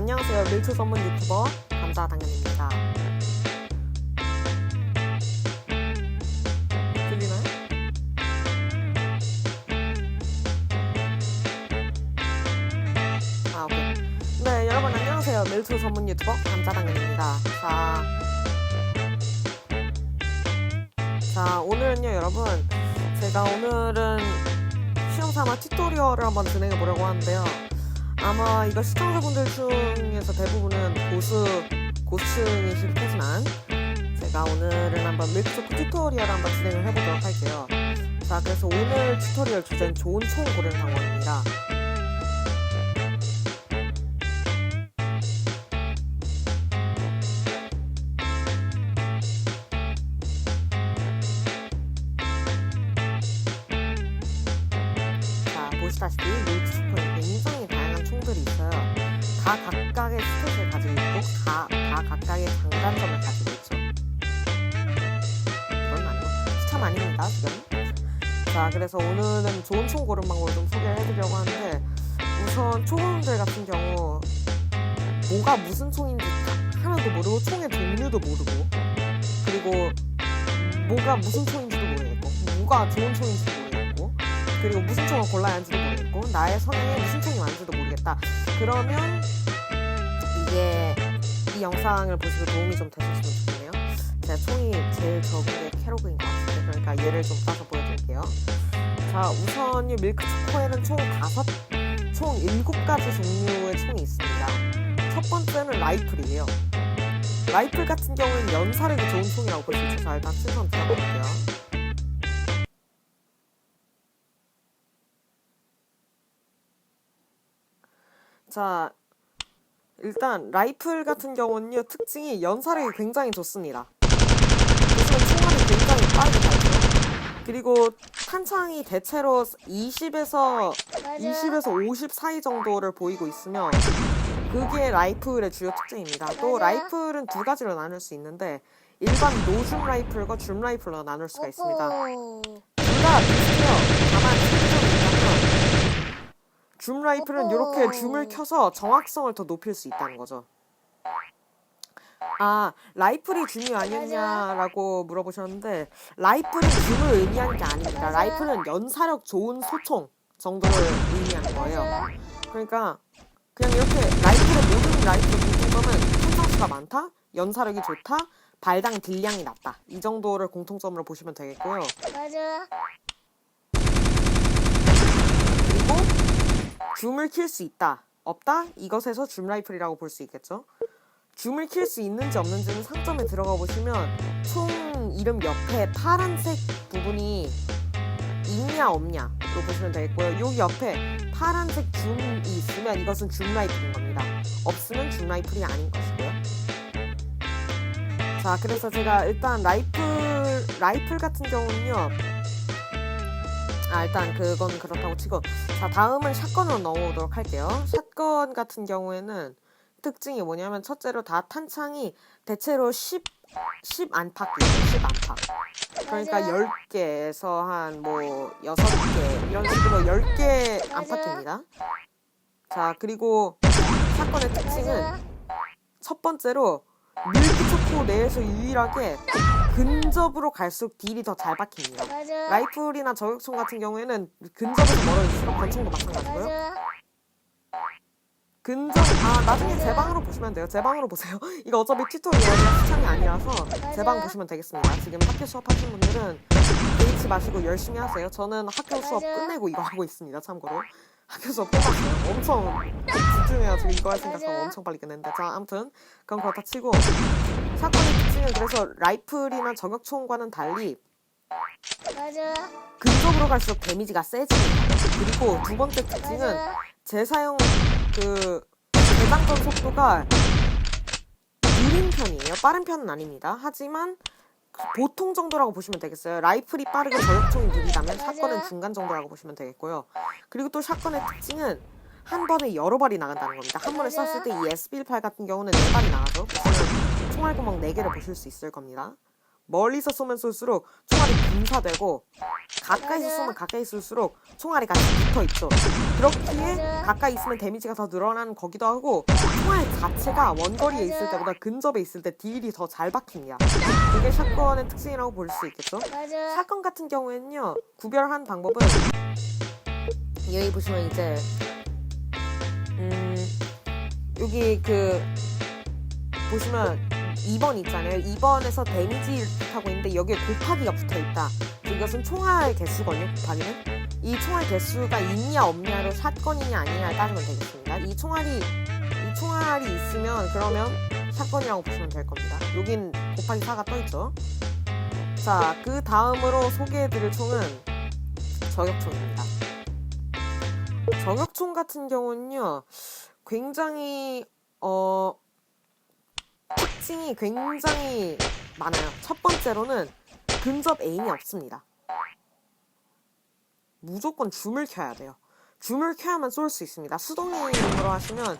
밀크 전문 유튜버 감자 당근입니다. 들리나요? 아 오케이. 네 여러분 안녕하세요. 밀크 전문 유튜버 감자 당근입니다. 자, 자 오늘은요 여러분 제가 오늘은 시험 삼아 튜토리얼을 한번 진행해 보려고 하는데요. 아마 이거 시청자분들 중에서 대부분은 고수 고층이실 테지만 제가 오늘은 한번 밀크초코 튜토리얼 한번 진행을 해보도록 할게요. 자, 그래서 오늘 튜토리얼 주제는 좋은 총 고르는 방법입니다. 자, 보시다시피 그래서 오늘은 좋은 총 고른 방법을 좀 소개를 해드리려고 하는데, 우선 초보분들 같은 경우, 뭐가 무슨 총인지 하나도 모르고, 총의 종류도 모르고, 그리고 뭐가 무슨 총인지도 모르겠고, 뭐가 좋은 총인지도 모르겠고, 그리고 무슨 총을 골라야 하는지도 모르겠고 나의 성향에 무슨 총이 맞는지도 모르겠다. 그러면 이게 이 영상을 보시고 도움이 좀 되셨으면 좋겠네요. 제가 총이 제일 적은 게 캐로그인 것 같은데 그러니까 얘를 좀 따서 보여드릴게요 자 우선 이 밀크 초코에는 총 다섯 총 일곱 가지 종류의 총이 있습니다 첫 번째는 라이플이에요 라이플 같은 경우는 연사력이 좋은 총이라고 볼 수 있죠 자 일단 순서 들어볼게요 자, 일단 라이플 같은 경우는요 특징이 연사력이 굉장히 좋습니다. 보시면 총알이 굉장히 빠르게. 그리고 탄창이 대체로 20에서 20에서 50 사이 정도를 보이고 있으며 그게 라이플의 주요 특징입니다. 또 라이플은 두 가지로 나눌 수 있는데 일반 노줌 라이플과 줌 라이플로 나눌 수가 있습니다. 오. 둘다 비슷해요. 다만 차이점이 있다면 줌 라이플은 이렇게. 줌을 켜서 정확성을 더 높일 수 있다는 거죠. 아, 라이플이 줌이 아니었냐라고 물어보셨는데 라이플은 줌을 의미하는 게 아닙니다. 라이플은 연사력 좋은 소총 정도를 의미하는 거예요. 그러니까 그냥 이렇게 라이플의 모든 라이플 공통점은 탄창수가 많다, 연사력이 좋다, 발당 딜량이 낮다 이 정도를 공통점으로 보시면 되겠고요. 맞아. 그리고 줌을 킬 수 있다 없다 이것에서 줌 라이플이라고 볼 수 있겠죠 줌을 킬 수 있는지 없는지는 상점에 들어가 보시면 총 이름 옆에 파란색 부분이 있냐 없냐로 보시면 되겠고요. 여기 옆에 파란색 줌이 있으면 이것은 줌 라이플인 겁니다. 없으면 줌 라이플이 아닌 것이고요. 자 그래서 제가 일단 라이플 라이플 같은 경우는요. 아 일단 그건 그렇다고 치고. 자 다음은 샷건으로 넘어오도록 할게요. 샷건 같은 경우에는 특징이 뭐냐면 첫째로 다 탄창이 대체로 10 10 안팎이에요 10 안팎 그러니까 맞아. 10개에서 한 뭐 6개 이런 식으로 10개 맞아. 안팎입니다 자 그리고 샷건의 특징은. 첫 번째로 밀크초코 내에서 유일하게 근접으로 갈수록 딜이 더 잘 박힙니다. 라이플이나 저격총 같은 경우에는 근접에서 멀어질수록 권총도 마찬가지고요. 근접 아 나중에 제 방으로 보시면 돼요. 제 방으로 보세요. 이거 어차피 튜토리얼이라 시청이 아니라서 제 방 보시면 되겠습니다. 지금 학교 수업 하시는 분들은 개의치 마시고 열심히 하세요. 저는 학교 수업. 끝내고 이거 하고 있습니다. 참고로 학교 수업 끝났어요. 엄청 집중해가지고 이거 할 생각하고. 엄청 빨리 끝냈는데 자 아무튼 그건 그렇다 치고 사건의 특징은 그래서 라이플이나 저격총과는 달리 맞아. 근접으로 갈수록 데미지가 세집니다. 그리고 두 번째 특징은. 재사용 그 재장전 속도가 느린 편이에요. 빠른 편은 아닙니다. 하지만 그 보통 정도라고 보시면 되겠어요. 라이플이 빠르고 저격총이 느리다면. 샷건은 중간 정도라고 보시면 되겠고요. 그리고 또 샷건의 특징은 한 번에 여러 발이 나간다는 겁니다. 한 번에. 쐈을 때 이 SB18 같은 경우는 네 발이 나가죠. 보시면 총알 구멍 네 개를 보실 수 있을 겁니다. 멀리서 쏘면 쏠수록 총알이 분사되고 가까이서. 쏘면 가까이 쏠수록 총알이 같이 붙어 있죠. 그렇기에. 가까이 있으면 데미지가 더 늘어나는 거기도 하고 총알 자체가 원거리에 있을. 때보다 근접에 있을 때 딜이 더 잘 박힙니다. 그게 샷건의 특징이라고 볼 수 있겠죠. 샷건 같은 경우에는요 구별한 방법은 여기 보시면 이제 음 여기 그 보시면 2번 있잖아요. 2번에서 데미지 하고 있는데 여기에 곱하기가 붙어 있다. 이것은 총알 개수거든요 곱하기는. 이 총알 개수가 있냐 없냐로 샷건이냐 아니냐를 따지면 되겠습니다. 이 총알이 이 총알이 있으면 그러면 샷건이라고 보시면 될 겁니다. 여긴 곱하기 4가 떠 있죠? 자, 그 다음으로 소개해드릴 총은 저격총입니다. 저격총 같은 경우는요, 굉장히, 어, 특징이 굉장히 많아요. 첫 번째로는 근접 에임이 없습니다. 무조건 줌을 켜야 돼요. 줌을 켜야만 쏠 수 있습니다. 수동 에임으로 하시면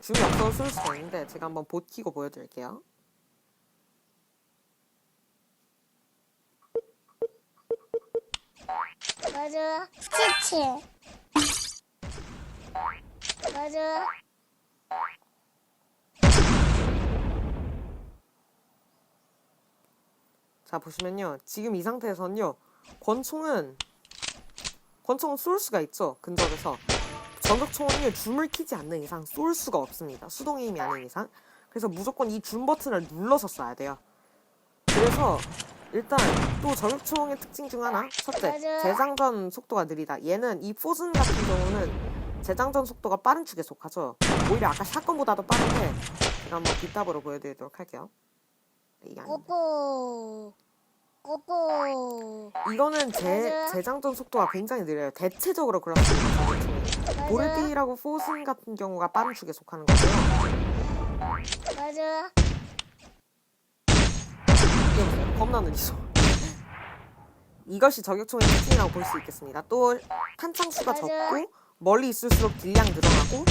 줌이 없어서 쏠 수가 있는데, 제가 한번 봇 키고 보여드릴게요. 맞아. 치치. 맞아. 자 보시면요. 지금 이 상태에서는요. 권총은 권총은 쏠 수가 있죠 근접에서. 저격총은요 줌을 키지 않는 이상 쏠 수가 없습니다. 수동 에임이 아닌 이상. 그래서 무조건 이 줌 버튼을 눌러서 쏴야 돼요. 그래서 일단 또 저격총의 특징 중 하나. 첫째. 재장전 속도가 느리다. 얘는 이 포즌 같은 경우는 재장전 속도가 빠른 축에 속하죠. 오히려 아까 샷건보다도 빠른데 제가 한번 뒷답으로 보여드리도록 할게요 이게 아닌데 꼬꼬. 꼬꼬. 이거는 재, 맞아. 재장전 속도가 굉장히 느려요. 대체적으로 그렇습니다. 저격총이. 맞아. 보르게이라고 포슨 같은 경우가 빠른 축에 속하는 거고요. 맞아. 이거 보세요. 겁나 느리죠. 이것이 저격총의 특징이라고 볼 수 있겠습니다. 또 탄창 수가 맞아. 적고 멀리 있을수록 딜량 늘어나고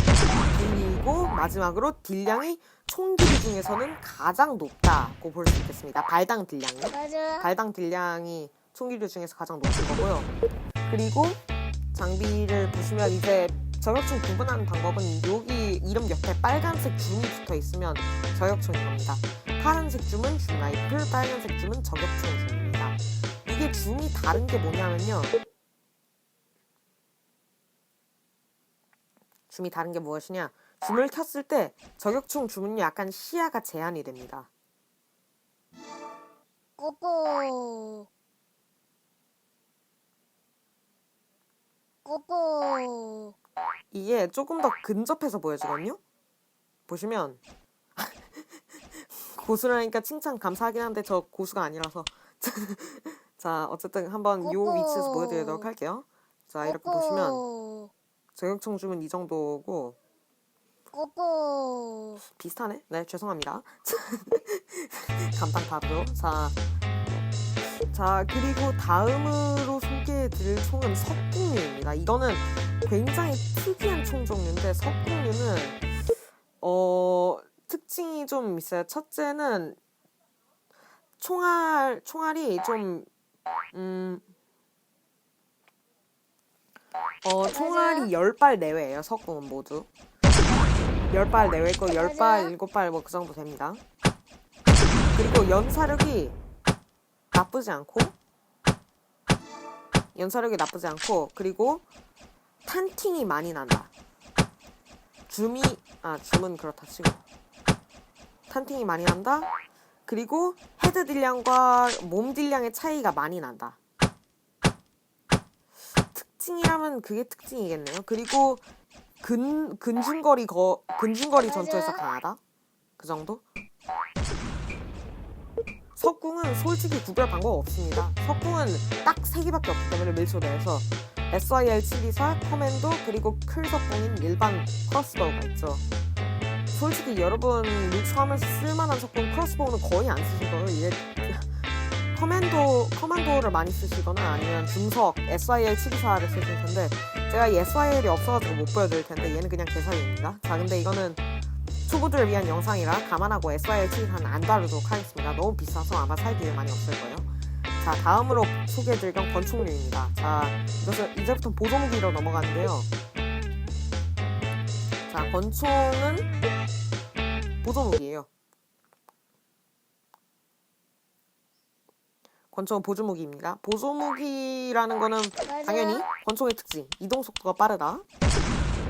그리고 마지막으로 딜량이 총기류 중에서는 가장 높다고 볼 수 있겠습니다. 발당 딜량이. 맞아. 발당 딜량이 총기류 중에서 가장 높은 거고요. 그리고 장비를 보시면 이제 저격총 구분하는 방법은 여기 이름 옆에 빨간색 줌이 붙어 있으면 저격총인 겁니다. 파란색 줌은 줌 라이플, 빨간색 줌은 저격총 줌입니다. 이게 줌이 다른 게 뭐냐면요. 줌이 다른 게 무엇이냐? 줌을 켰을 때 저격총 줌은요 약간 시야가 제한이 됩니다. 꼬꼬. 꼬꼬. 이게 조금 더 근접해서 보여지거든요. 보시면 고수라니까 칭찬 감사하긴 한데 저 고수가 아니라서 자 어쨌든 한번 요. 위치에서 보여드리도록 할게요. 자 이렇게 보시면. 저격총 줌은 이 정도고 꼬꼬. 비슷하네. 네 죄송합니다. 바로 자. 자 그리고 다음으로 소개해드릴 총은 석궁류입니다. 이거는 굉장히 특이한 총 종류인데 석궁류는 어 특징이 좀 있어요. 첫째는 총알 총알이 좀 음. 어, 총알이 10발 내외예요. 석궁은 모두. 10발 내외 거 10발, 맞아. 7발 뭐 그 정도 됩니다. 그리고 연사력이 나쁘지 않고 연사력이 나쁘지 않고 그리고 탄팅이 많이 난다. 줌이 아 줌은 그렇다 치고 탄팅이 많이 난다. 그리고 헤드 딜량과 몸 딜량의 차이가 많이 난다. 특징이라면 그게 특징이겠네요. 그리고 근 근중거리 거 근중거리. 전투에서 강하다. 그 정도? 석궁은 솔직히 구별 방법 없습니다. 석궁은 딱 세 개밖에 없기 때문에 밀소대에서 SIL 724, 커맨도 그리고 클 석궁인 일반 크로스보우가 있죠. 솔직히 여러분 밀초하면서 쓸만한 석궁 크로스보우는 거의 안 쓰실 거예요. 이게 커맨도 커맨도를 많이 쓰시거나 아니면 중석 SIL 724를 쓰실 텐데 제가 이 SIL이 없어가지고 못 보여드릴 텐데 얘는 그냥 개사기입니다. 자 근데 이거는 초보들을 위한 영상이라 감안하고 SYL 취급은 안 다루도록 하겠습니다. 너무 비싸서 아마 살 기회 많이 없을 거예요. 자, 다음으로 소개해드릴 건 권총류입니다. 자, 이것은 이제부터 보조무기로 넘어가는데요. 자, 권총은 보조무기예요. 권총은 보조무기입니다. 보조무기라는 거는 당연히 권총의 특징 이동 속도가 빠르다.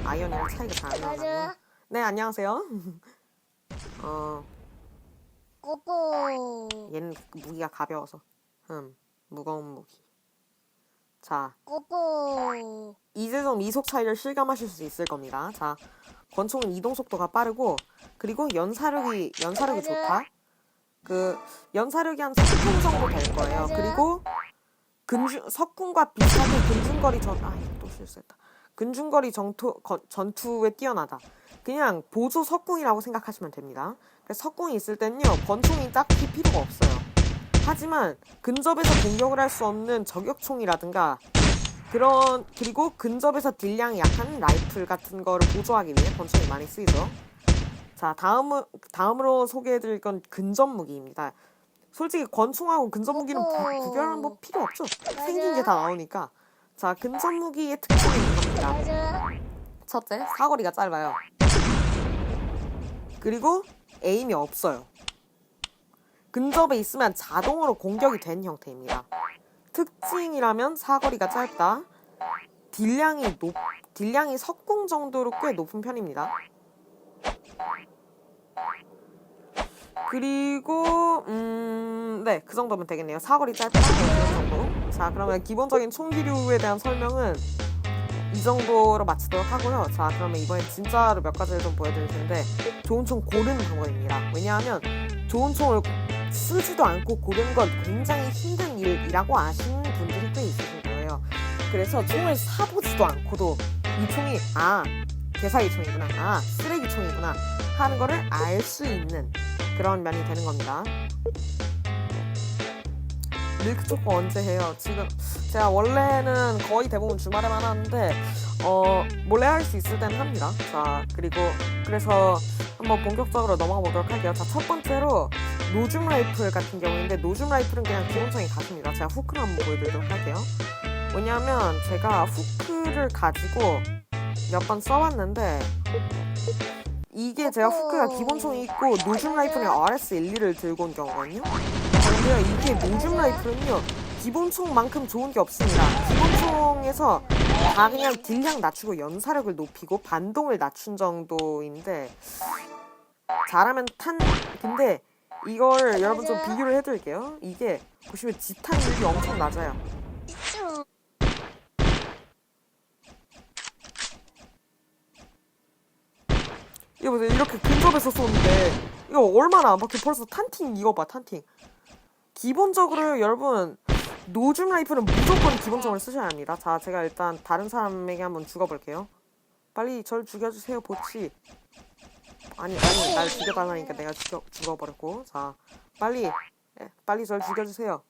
아이언이랑 차이가 잘안 나고. 네 안녕하세요. 어 꼬꼬. 얘는 그 무기가 가벼워서 음 무거운 무기. 자 꼬꼬. 이제 좀 이속 차이를 실감하실 수 있을 겁니다. 자 권총은 이동 속도가 빠르고 그리고 연사력이 연사력이. 좋다. 그 연사력이 한 3분 정도 될 거예요. 그리고 근중 석궁과 비슷하게 근중거리 전 아, 또 실수했다. 근중거리 전투 거- 전투에 뛰어나다. 그냥 보조 석궁이라고 생각하시면 됩니다. 그래서 석궁이 있을 땐요 권총이 딱히 필요가 없어요. 하지만 근접에서 공격을 할 수 없는 저격총이라든가 그런 그리고 근접에서 딜량이 약한 라이플 같은 거를 보조하기 위해 권총이 많이 쓰이죠. 자 다음 다음으로 소개해드릴 건 근접 무기입니다. 솔직히 권총하고 근접 무기는 구- 어허. 구별하는 법 필요 없죠. 생긴 게 다 나오니까. 자 근접 무기의 특징이 이겁니다. 맞아. 첫째, 사거리가 짧아요. 그리고 에임이 없어요. 근접에 있으면 자동으로 공격이 된 형태입니다. 특징이라면 사거리가 짧다. 딜량이 높, 딜량이 석궁 정도로 꽤 높은 편입니다. 그리고 음, 네, 그 정도면 되겠네요. 사거리 짧다. 네, 그 정도. 자, 그러면 기본적인 총기류에 대한 설명은 이 정도로 마치도록 하고요. 자, 그러면 이번에 진짜로 몇 가지를 좀 보여드릴 텐데 좋은 총 고르는 방법입니다. 왜냐하면 좋은 총을 쓰지도 않고 고르는 건 굉장히 힘든 일이라고 아시는 분들이 꽤 있으실 거예요. 그래서 총을 사보지도 않고도 이 총이 아 개사기 총이구나, 아 쓰레기 총이구나 하는 거를 알 수 있는 그런 면이 되는 겁니다. 밀크 초코 언제 해요? 지금 제가 원래는 거의 대부분 주말에만 하는데 어 몰래 할 수 있을 때는 합니다. 자 그리고 그래서 한번 본격적으로 넘어가 보도록 할게요. 자 첫 번째로 노즘 라이플 같은 경우인데 노즘 라이플은 그냥 기본적인 가습니다. 제가 후크를 한번 보여드리도록 할게요. 왜냐하면 제가 후크를 가지고 몇 번 써봤는데 이게 제가 후크가 기본총이 있고 노즘 라이플은 RS12를 들고 온 경우거든요. 그런데요 이게 노즘 라이플은요 기본총만큼 좋은 게 없습니다. 기본총에서 다 그냥 딜량 낮추고 연사력을 높이고 반동을 낮춘 정도인데 잘하면 탄 근데 이걸 여러분 좀 비교를 해드릴게요. 이게 보시면 지탄율이 엄청 낮아요. 이거 보세요. 이렇게 근접해서 쏘는데 이거 얼마나 안 박혀 벌써 탄팅 이거 봐 탄팅. 기본적으로 여러분 노즘 라이플은 무조건 기본적으로 쓰셔야 합니다. 자 제가 일단 다른 사람에게 한번 죽어볼게요. 빨리 절 죽여주세요 보치. 아니 아니 날 죽여달라니까 내가 죽여 죽어버렸고 자 빨리 예, 빨리 절 죽여주세요.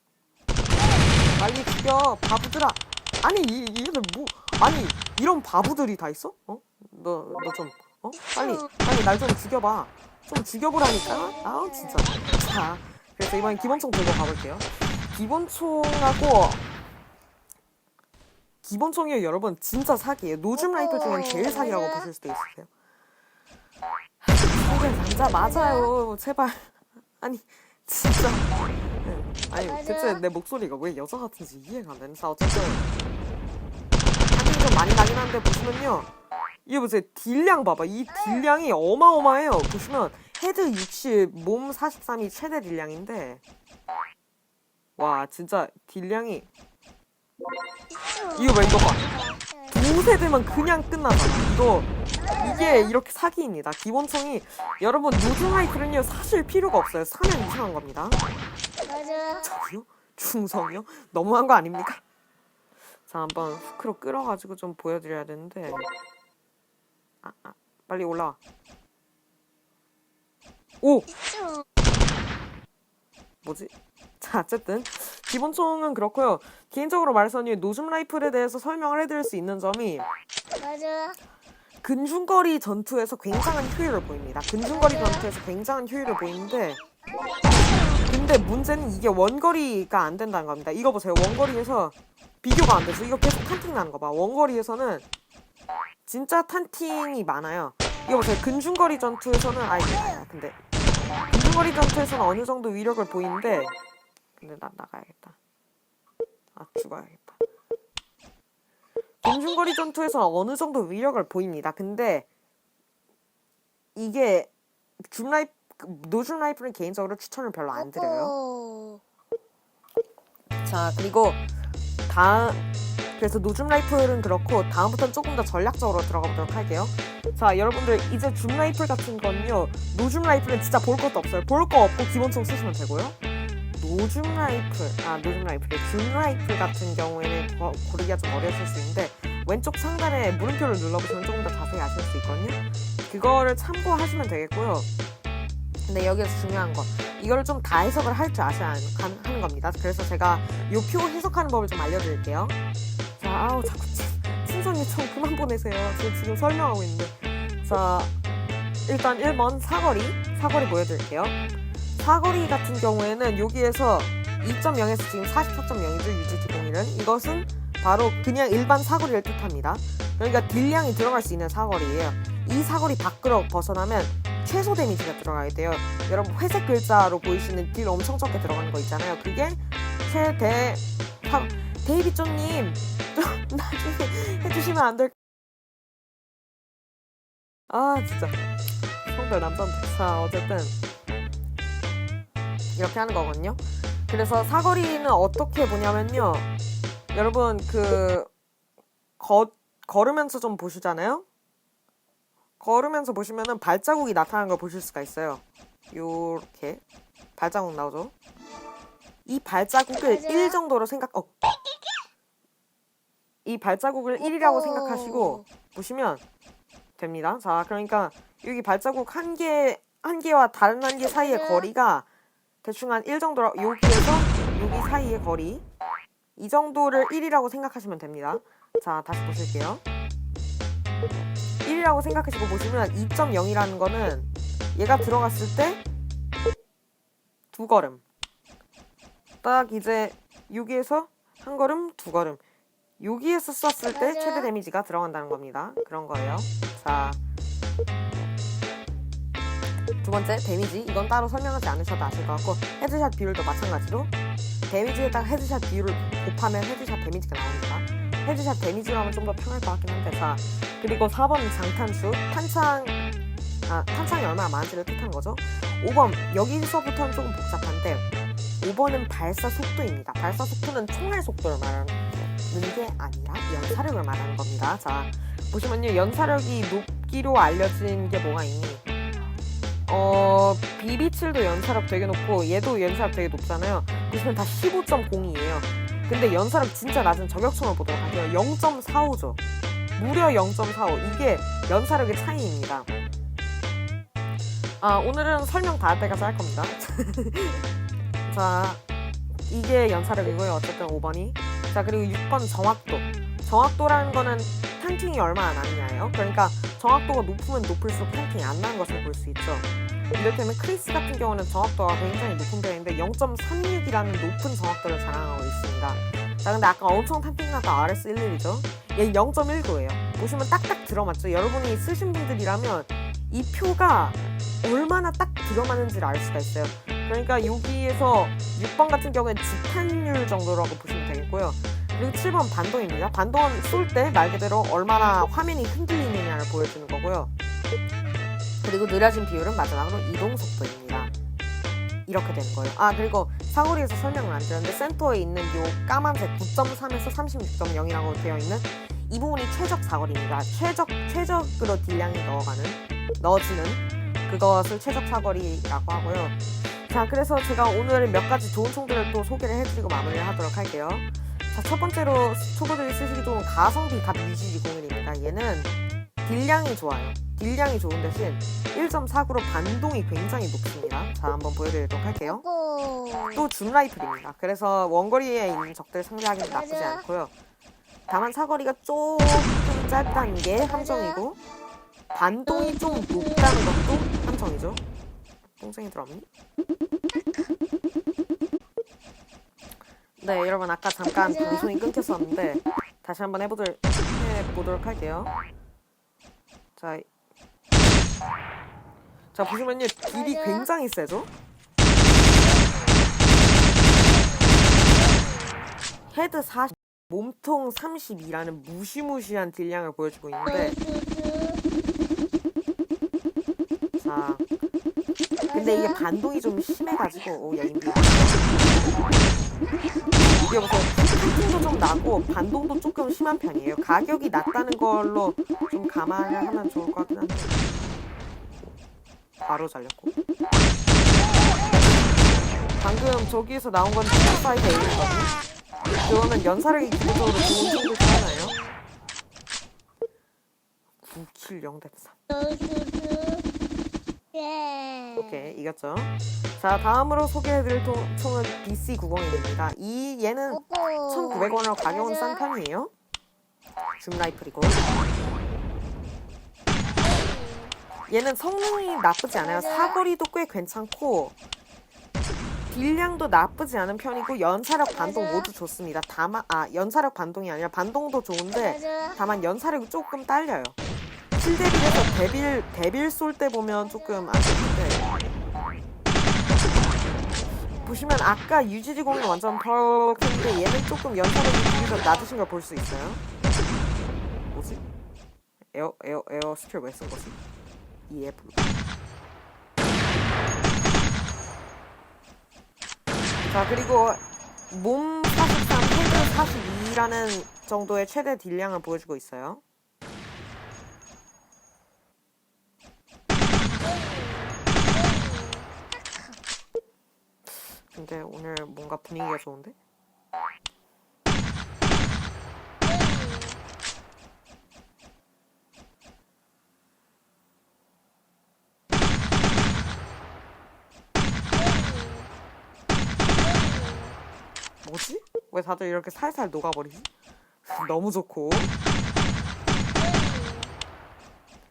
빨리 죽여 바보들아. 아니 이 얘들 뭐 아니 이런 바보들이 다 있어? 어? 너 너 좀 어? 빨리 빨리 날 좀 죽여봐. 좀 죽여보라니까. 아 진짜. 자 그래서 이번엔 기본총 들고 가볼게요. 기본총하고 기본총이 여러분 진짜 사기예요. 노즘 라이플 중엔 제일 사기라고 보실 수도 있으세요. 남자 맞아요. 제발. 아니 진짜. 네. 아니. 대체 내 목소리가 왜 여자 같은지 이해가 안 되는. 자 어쨌든 한이 좀 많이 나긴 한데 보시면요. 이거 보세요. 딜량 봐봐. 이 딜량이 어마어마해요. 보시면 헤드 60, 몸 43이 최대 딜량인데 와 진짜 딜량이 이거 봐 이거 봐. 두 세 대만 그냥 끝나잖아. 이거 이게 이렇게 사기입니다. 기본총이 여러분 라이플은요 사실 필요가 없어요. 사면 이상한 겁니다. 맞아. 저기요? 중성이요? 너무한 거 아닙니까? 자 한번 후크로 끌어가지고 좀 보여드려야 되는데 아, 아 빨리 올라와. 오 뭐지? 자 어쨌든 기본총은 그렇고요. 개인적으로 말해서는 노즘 라이플에 대해서 설명을 해드릴 수 있는 점이 맞아. 근중거리 전투에서 굉장한 효율을 보입니다. 근중거리 전투에서 굉장한 효율을 보이는데 근데 문제는 이게 원거리가 안 된다는 겁니다. 이거 보세요. 원거리에서 비교가 안 되죠. 이거 계속 탄팅 나는 거 봐. 원거리에서는 진짜 탄팅이 많아요. 이거 보세요. 근중거리 전투에서는 아니, 근데 근중거리 전투에서는 어느 정도 위력을 보이는데 근데 나 나가야겠다. 아 죽어야겠다. 근중거리 전투에서 어느 정도 위력을 보입니다. 근데 이게 줌 라이프 노줌 라이프는 개인적으로 추천을 별로 안 드려요. 오. 자 그리고 다음 그래서 노줌 라이플은 그렇고 다음부터는 조금 더 전략적으로 들어가 보도록 할게요. 자 여러분들 이제 줌 라이플 같은 건요 노줌 라이플은 진짜 볼 것도 없어요. 볼 거 없고 기본총 쓰시면 되고요. 노줌 라이플 아 노줌 라이플 줌 라이플 같은 경우에는 거- 고르기가 좀 어려우실 수 있는데 왼쪽 상단에 물음표를 눌러보시면 조금 더 자세히 아실 수 있거든요. 그거를 참고하시면 되겠고요. 근데 여기서 중요한 건 이거를 좀다 해석을 할 줄 아셔야 하는 겁니다. 그래서 제가 요 표 해석하는 법을 좀 알려드릴게요. 자, 아우 자꾸 친- 친선 요청 그만 보내세요. 제가 지금 설명하고 있는데. 자, 일단 1번 사거리 사거리 보여드릴게요. 사거리 같은 경우에는 여기에서 2.0에서 지금 44.0이죠 유지티 공일은 이것은 바로 그냥 일반 사거리를 뜻합니다. 그러니까 딜량이 들어갈 수 있는 사거리예요. 이 사거리 밖으로 벗어나면 최소 데미지가 들어가야 돼요. 여러분 회색 글자로 보이시는 딜 엄청 적게 들어가는 거 있잖아요. 그게 최대 사... 데이비존님 좀 나중에 해주시면 안 될? 아 진짜 성별 남자인데 자 어쨌든 이렇게 하는 거거든요. 그래서 사거리는 어떻게 보냐면요. 여러분 그 거, 걸으면서 좀 보시잖아요. 걸으면서 보시면은 발자국이 나타나는 걸 보실 수가 있어요. 요렇게 발자국 나오죠. 이 발자국을 맞아요. 1 정도로 생각 어. 이 발자국을 1이라고 오. 생각하시고 보시면 됩니다. 자, 그러니까 여기 발자국 한 개, 한 개와 다른 한 개 사이의. 거리가 대충 한 1 정도로 여기에서 여기 사이의 거리 이 정도를 1이라고 생각하시면 됩니다. 자, 다시 보실게요. 1이라고 생각하시고 보시면 2.0이라는 거는 얘가 들어갔을 때 두 걸음. 딱 이제 여기에서 한 걸음, 두 걸음. 여기에서 썼을 때. 최대 데미지가 들어간다는 겁니다. 그런 거예요. 자. 두 번째, 데미지. 이건 따로 설명하지 않으셔도 아실 것 같고, 헤드샷 비율도 마찬가지로, 데미지에다가 헤드샷 비율을 곱하면 헤드샷 데미지가 나옵니다. 헤드샷 데미지로 하면 좀 더 편할 것 같긴 한데, 자. 그리고 4번 장탄수. 탄창, 아, 탄창이 얼마나 많은지를 뜻한 거죠. 5번, 여기서부터는 조금 복잡한데, 5번은 발사 속도입니다. 발사 속도는 총알 속도를 말하는 게 아니라 연사력을 말하는 겁니다. 자, 보시면요. 연사력이 높기로 알려진 게 뭐가 있니? 어, BB7도 연사력 되게 높고 얘도 연사력 되게 높잖아요. 보시면 다 15.0이에요. 근데 연사력 진짜 낮은 저격총을 보도록 할게요. 0.45죠. 무려 0.45. 이게 연사력의 차이입니다. 아, 오늘은 설명 다 할 때까지 할 겁니다. 자, 이게 연사력이고요. 어쨌든 5번이. 자, 그리고 6번 정확도. 정확도라는 거는 탄팅이 얼마나 나느냐예요. 그러니까 정확도가 높으면 높을수록 탄팅이 안 나는 것을 볼 수 있죠. 이를테면 크리스 같은 경우는 정확도가 굉장히 높은 편인데 0.36이라는 높은 정확도를 자랑하고 있습니다. 자, 근데 아까 엄청 탄팅 나가 RS11이죠. 얘 0.19예요. 보시면 딱딱 들어맞죠. 여러분이 쓰신 분들이라면 이 표가 얼마나 딱 들어맞는지를 알 수가 있어요. 그러니까 여기에서 6번 같은 경우는 집탄율 정도라고 보시면 되겠고요. 그리고 7번 반동입니다. 반동은 쏠 때 말 그대로 얼마나 화면이 흔들리느냐를 보여주는 거고요. 그리고 느려진 비율은 마지막으로 이동 속도입니다. 이렇게 되는 거예요. 아 그리고 사거리에서 설명을 안 드렸는데 센터에 있는 요 까만색 9.3에서 36.0이라고 되어 있는 이 부분이 최적 사거리입니다. 최적 최적으로 딜량이 넣어가는 넣어지는 그것을 최적 사거리라고 하고요. 자 그래서 제가 오늘 몇 가지 좋은 총들을 또 소개를 해드리고 마무리를 하도록 할게요. 자 첫 번째로 초보들이 쓰시기 좋은 가성비 갑 유지 201입니다. 얘는 딜량이 좋아요. 딜량이 좋은 대신 1.49로 반동이 굉장히 높습니다. 자 한번 보여드리도록 할게요. 오. 또줌 라이플입니다. 그래서 원거리에 있는 적들 상대하기는 나쁘지. 않고요. 다만 사거리가 조금 짧다는 게 함정이고 반동이 좀 높다는 것도 함정이죠. 똥쟁이 들어왔니? 네, 여러분 아까 잠깐 방송이 끊겼었는데 다시 한번 해보도록, 해보도록 할게요. 자, 이- 자 보시면요 딜이. 굉장히 세죠? 헤드 40, 몸통 32라는 무시무시한 딜량을 보여주고 있는데 자 근데 이게 반동이 좀 심해가지고 오야 이게 보세요 스팅도 좀 나고 반동도 조금 심한 편이에요. 가격이 낮다는 걸로 좀 감안을 하면 좋을 것 같긴 한데. 바로 잘렸고. 방금 저기에서 나온 건 사이드 A거든요 그거는 연사력이 기본적으로 좋은 친구 있잖아요. 9킬 0대 3 예. 오케이 이겼죠. 자 다음으로 소개해드릴 통- 총은 BC90입니다. 이 얘는 1900원으로 가격은 싼 편이에요. 줌 라이플이고. 얘는 성능이 나쁘지 않아요. 사거리도 꽤 괜찮고 딜량도 나쁘지 않은 편이고 연사력 반동 모두 좋습니다. 다만 아 연사력 반동이 아니라 반동도 좋은데 다만 연사력이 조금 딸려요 7대빌에서 데빌 데빌 쏠 때 보면 조금 안 좋은데 보시면 아까 유지지 공은 완전 펄럭 했는데 얘는 조금 연사력이 비교적 낮으신 걸 볼 수 있어요 뭐지? 에어 에어 에어 스킬 왜 쓴 거지? 불자 그리고 몸 43, 헤드 42라는 정도의 최대 딜량을 보여주고 있어요 근데 오늘 뭔가 분위기가 좋은데? 뭐지? 왜 다들 이렇게 살살 녹아버리지? 너무 좋고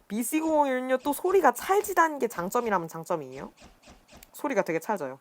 BC001요 또 소리가 찰지다는 게 장점이라면 장점이에요 소리가 되게 찰져요